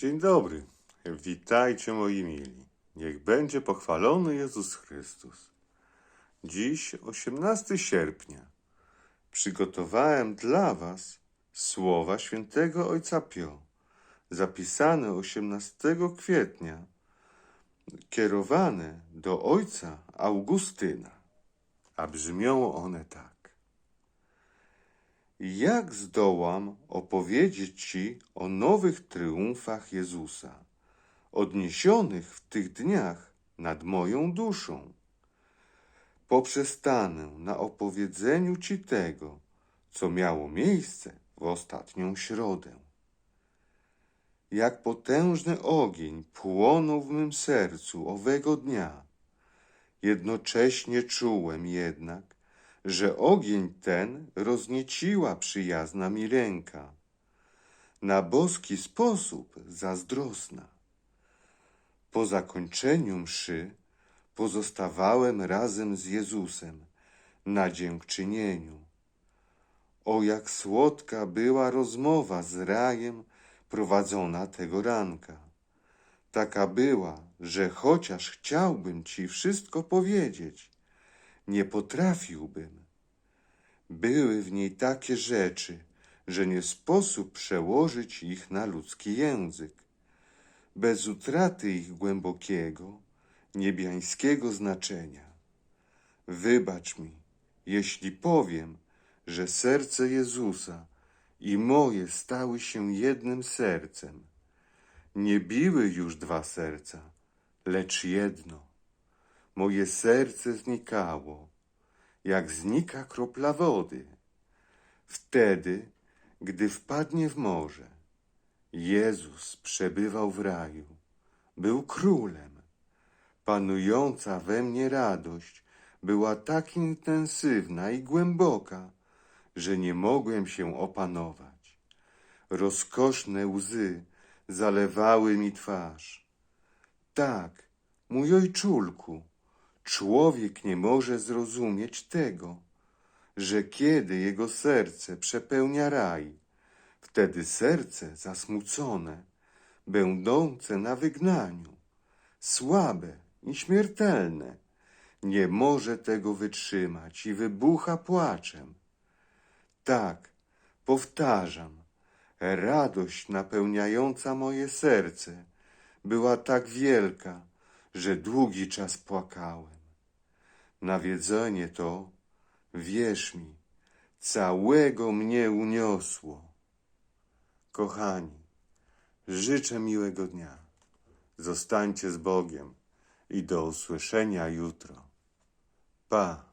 Dzień dobry. Witajcie moi mili. Niech będzie pochwalony Jezus Chrystus. Dziś 18 sierpnia. Przygotowałem dla was słowa świętego Ojca Pio, zapisane 18 kwietnia, kierowane do ojca Augustyna, a brzmią one tak. Jak zdołam opowiedzieć Ci o nowych triumfach Jezusa, odniesionych w tych dniach nad moją duszą? Poprzestanę na opowiedzeniu Ci tego, co miało miejsce w ostatnią środę. Jak potężny ogień płonął w mym sercu owego dnia. Jednocześnie czułem jednak, że ogień ten roznieciła przyjazna mi ręka, na boski sposób zazdrosna. Po zakończeniu mszy pozostawałem razem z Jezusem na dziękczynieniu. O jak słodka była rozmowa z rajem prowadzona tego ranka. Taka była, że chociaż chciałbym ci wszystko powiedzieć, nie potrafiłbym. Były w niej takie rzeczy, że nie sposób przełożyć ich na ludzki język. Bez utraty ich głębokiego, niebiańskiego znaczenia. Wybacz mi, jeśli powiem, że serce Jezusa i moje stały się jednym sercem. Nie biły już dwa serca, lecz jedno. Moje serce znikało, jak znika kropla wody. Wtedy, gdy wpadnie w morze, Jezus przebywał w raju, był królem. Panująca we mnie radość była tak intensywna i głęboka, że nie mogłem się opanować. Rozkoszne łzy zalewały mi twarz. Tak, mój ojczulku, człowiek nie może zrozumieć tego, że kiedy jego serce przepełnia raj, wtedy serce zasmucone, będące na wygnaniu, słabe i śmiertelne, nie może tego wytrzymać i wybucha płaczem. Tak, powtarzam, radość napełniająca moje serce była tak wielka, że długi czas płakałem. Nawiedzenie to, wierz mi, całego mnie uniosło. Kochani, życzę miłego dnia. Zostańcie z Bogiem i do usłyszenia jutro. Pa.